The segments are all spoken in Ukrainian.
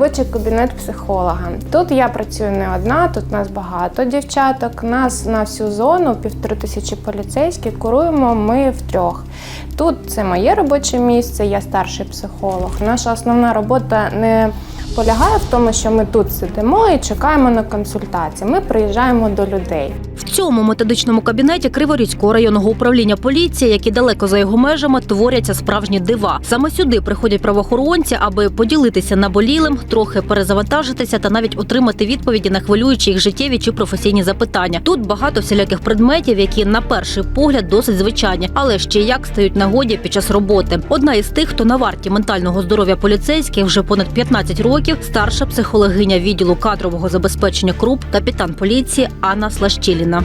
робочий кабінет психолога. Тут я працюю не одна, тут нас багато дівчаток. Нас на всю зону півтори тисячі поліцейських куруємо ми втрьох. Тут це моє робоче місце, я старший психолог. Наша основна робота не полягає в тому, що ми тут сидимо і чекаємо на консультації. Ми приїжджаємо до людей. Цьому методичному кабінеті Криворізького районного управління поліції, які далеко за його межами, творяться справжні дива. Саме сюди приходять правоохоронці, аби поділитися наболілим, трохи перезавантажитися та навіть отримати відповіді на хвилюючі їх життєві чи професійні запитання. Тут багато всіляких предметів, які на перший погляд досить звичайні, але ще як стають нагоді під час роботи. Одна із тих, хто на варті ментального здоров'я поліцейських вже понад 15 років, старша психологиня відділу кадрового забезпечення КРУП, капітан поліції Анна Слащіліна.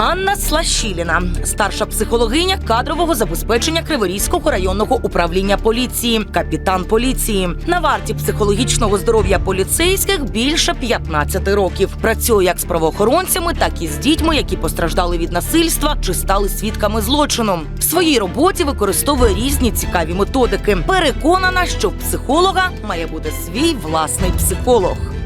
Анна Слащіліна, старша психологиня кадрового забезпечення Криворізького районного управління поліції, капітан поліції. На варті психологічного здоров'я поліцейських більше 15 років. Працює як з правоохоронцями, так і з дітьми, які постраждали від насильства чи стали свідками злочину. В своїй роботі використовує різні цікаві методики. Переконана, що психолога має бути свій власний психолог.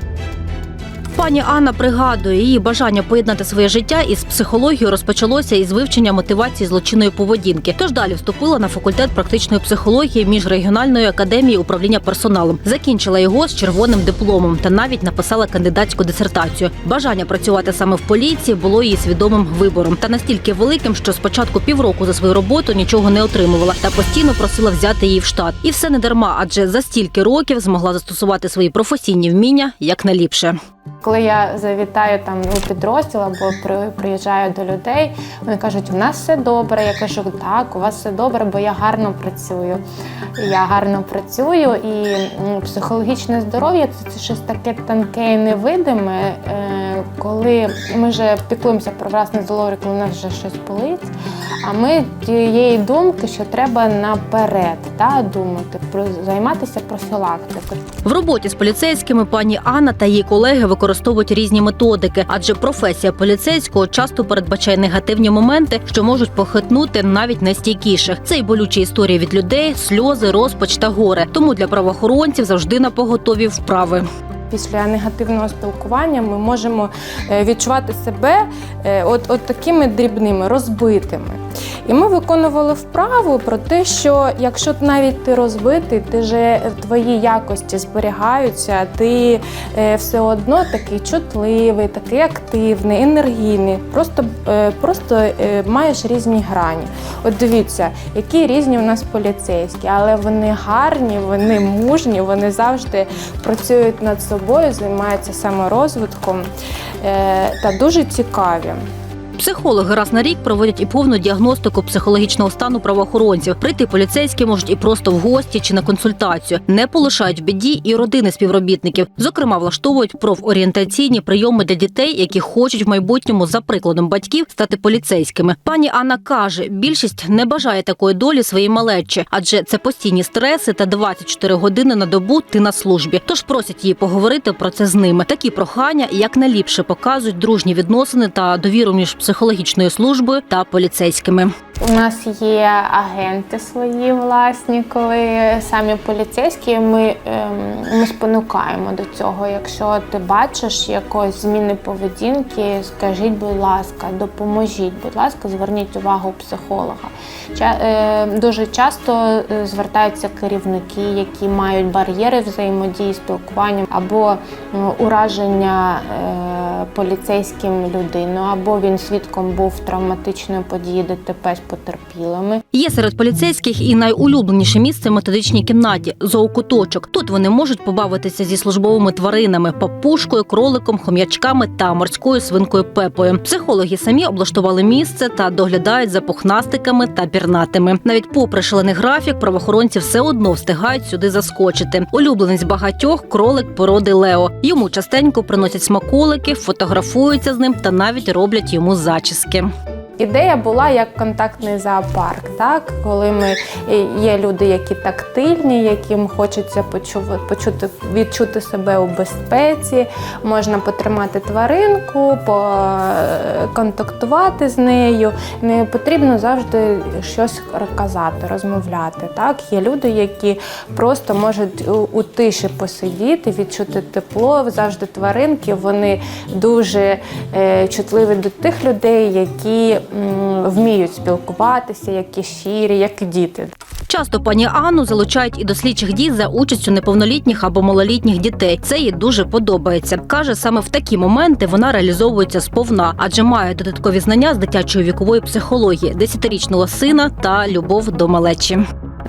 Пані Анна пригадує, її бажання поєднати своє життя із психологією розпочалося із вивчення мотивації злочинної поведінки. Тож далі вступила на факультет практичної психології міжрегіональної академії управління персоналом. Закінчила його з червоним дипломом та навіть написала кандидатську дисертацію. Бажання працювати саме в поліції було її свідомим вибором та настільки великим, що спочатку півроку за свою роботу нічого не отримувала та постійно просила взяти її в штат. І все не дарма, адже за стільки років змогла застосувати свої професійні вміння як найліпше. Коли я завітаю там у підрозділ або приїжджаю до людей, вони кажуть, у нас все добре. Я кажу, так, у вас все добре, бо я гарно працюю. Я гарно працюю, і психологічне здоров'я це, щось таке тонке і невидиме. Е, Коли ми вже піклуємося про власне здоров'я, коли у нас вже щось болить. А ми тієї думки, що треба наперед та, думати, про займатися профілактикою. В роботі з поліцейськими пані Анна та її колеги використовують різні методики, адже професія поліцейського часто передбачає негативні моменти, що можуть похитнути навіть найстійкіших. Це й болючі історії від людей, сльози, розпач та горе. Тому для правоохоронців завжди на поготові вправи. Після негативного спілкування ми можемо е, відчувати себе е, от, от такими дрібними, розбитими. І ми виконували вправу про те, що якщо навіть ти розбитий, ти же твої якості зберігаються, ти е, все одно такий чутливий, такий активний, енергійний. Просто, е, просто е, маєш різні грані. От дивіться, які різні у нас поліцейські, але вони гарні, вони мужні, вони завжди працюють над собою, займаються саморозвитком е, та дуже цікаві. Психологи раз на рік проводять і повну діагностику психологічного стану правоохоронців. Прийти поліцейські можуть і просто в гості чи на консультацію. Не полишають в біді і родини співробітників. Зокрема, влаштовують профорієнтаційні прийоми для дітей, які хочуть в майбутньому за прикладом батьків стати поліцейськими. Пані Анна каже, більшість не бажає такої долі своїй малечі, адже це постійні стреси та 24 години на добу ти на службі. Тож просять її поговорити про це з ними. Такі прохання як найліпше показують дружні відносини та довіру між психологічною службою та поліцейськими. У нас є агенти свої власні, коли самі поліцейські ми, ем, ми спонукаємо до цього. Якщо ти бачиш якоїсь зміни поведінки, скажіть, будь ласка, допоможіть, будь ласка, зверніть увагу психолога. Ча- е, Дуже часто е, звертаються керівники, які мають бар'єри взаємодії, спілкування або м, ураження е, поліцейським людину, або він свідком був травматичної події ДТП потерпілими. Є серед поліцейських і найулюбленіше місце в методичній кімнаті зоокуточок. Тут вони можуть побавитися зі службовими тваринами папушкою, кроликом, хом'ячками та морською свинкою пепою. Психологи самі облаштували місце та доглядають за пухнастиками та пірнатими. Навіть попри шалений графік, правоохоронці все одно встигають сюди заскочити. Улюбленець багатьох кролик породи Лео. Йому частенько приносять смаколики, фотографуються з ним та навіть роблять йому зачіски. Ідея була як контактний зоопарк, так коли ми є люди, які тактильні, яким хочеться почути відчути себе у безпеці, можна потримати тваринку, поконтактувати з нею. Не потрібно завжди щось казати, розмовляти. Так, є люди, які просто можуть у, тиші посидіти, відчути тепло. Завжди тваринки вони дуже е, чутливі до тих людей, які вміють спілкуватися, які щирі, як діти. Часто пані Анну залучають і до слідчих дій за участю неповнолітніх або малолітніх дітей. Це їй дуже подобається. каже, саме в такі моменти вона реалізовується сповна, адже має додаткові знання з дитячої вікової психології, десятирічного сина та любов до малечі.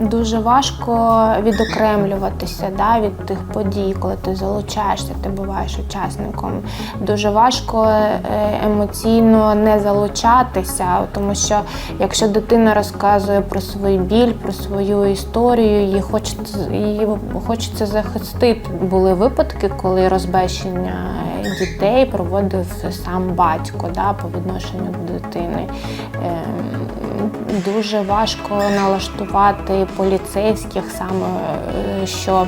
Дуже важко відокремлюватися да, від тих подій, коли ти залучаєшся, ти буваєш учасником. Дуже важко е, емоційно не залучатися, тому що якщо дитина розказує про свій біль, про свою історію, її хочеться, її хочеться захистити. Були випадки, коли розбещення дітей проводив сам батько да, по відношенню до дитини. Ем, Дуже важко налаштувати поліцейських саме, е, що,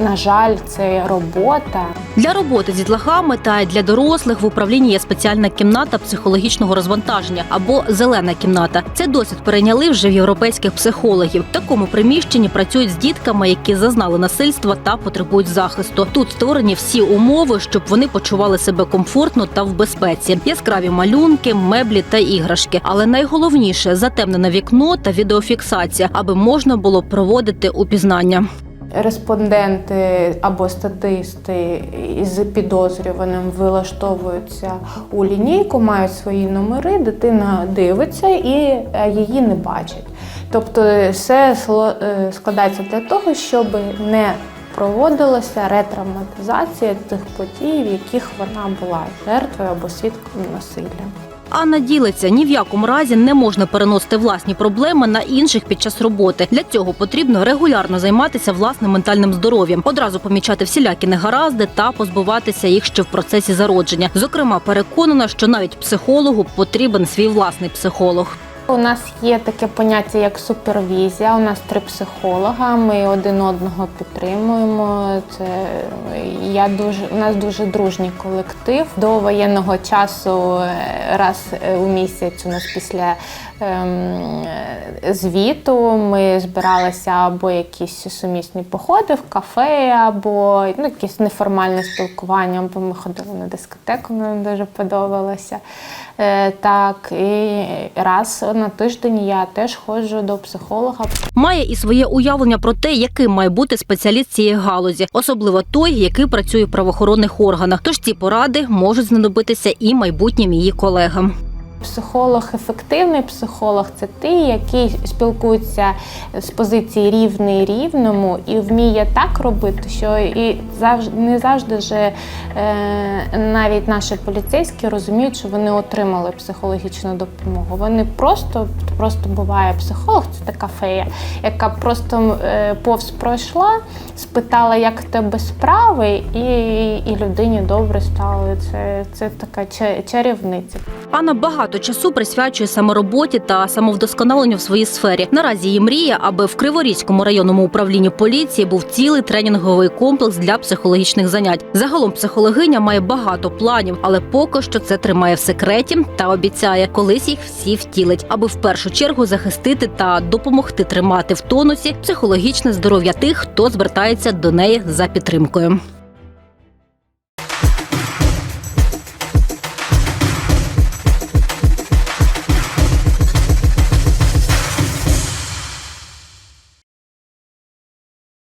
на жаль, це робота. Для роботи з дітлахами та для дорослих в управлінні є спеціальна кімната психологічного розвантаження або зелена кімната. Цей досвід перейняли вже в європейських психологів. В такому приміщенні працюють з дітками, які зазнали насильства та потребують захисту. Тут створені всі умови, щоб вони почували себе комфортно та в безпеці. Яскраві малюнки, меблі та іграшки. Але найголовніше затемнене вікно та відеофіксація, аби можна було проводити упізнання. Респонденти або статисти із підозрюваним вилаштовуються у лінійку, мають свої номери, дитина дивиться і е, її не бачить. Тобто все е, складається для того, щоб не проводилася ретравматизація тих подій, в яких вона була жертвою або свідком насилля. Анна ділиться, ні в якому разі не можна переносити власні проблеми на інших під час роботи. Для цього потрібно регулярно займатися власним ментальним здоров'ям, одразу помічати всілякі негаразди та позбуватися їх ще в процесі зародження. Зокрема, переконана, що навіть психологу потрібен свій власний психолог. У нас є таке поняття як супервізія. У нас три психолога. Ми один одного підтримуємо. Це я дуже у нас дуже дружній колектив. До воєнного часу е, раз е, у місяць у нас після ем, е, звіту ми збиралися або якісь сумісні походи в кафе, або ну, якесь неформальне спілкування, бо ми ходили на дискотеку, нам дуже подобалося. Е, Так, і раз на тиждень я теж ходжу до психолога. Має і своє уявлення про те, яким має бути спеціаліст цієї галузі, особливо той, який працює в правоохоронних органах. Тож ці поради можуть знадобитися і майбутнім її колегам. Психолог, ефективний психолог це той, який спілкується з позиції рівний рівному і вміє так робити, що і завжди не завжди же е, навіть наші поліцейські розуміють, що вони отримали психологічну допомогу. Вони просто просто буває психолог, це така фея, яка просто е, повз пройшла, спитала, як в тебе справи, і, і людині добре стало. Це, це така чарівниця. Анна багато часу присвячує саме роботі та самовдосконаленню в своїй сфері. Наразі її мрія, аби в Криворізькому районному управлінні поліції був цілий тренінговий комплекс для психологічних занять. Загалом психологиня має багато планів, але поки що це тримає в секреті та обіцяє, колись їх всі втілить, аби в першу чергу захистити та допомогти тримати в тонусі психологічне здоров'я тих, хто звертається до неї за підтримкою.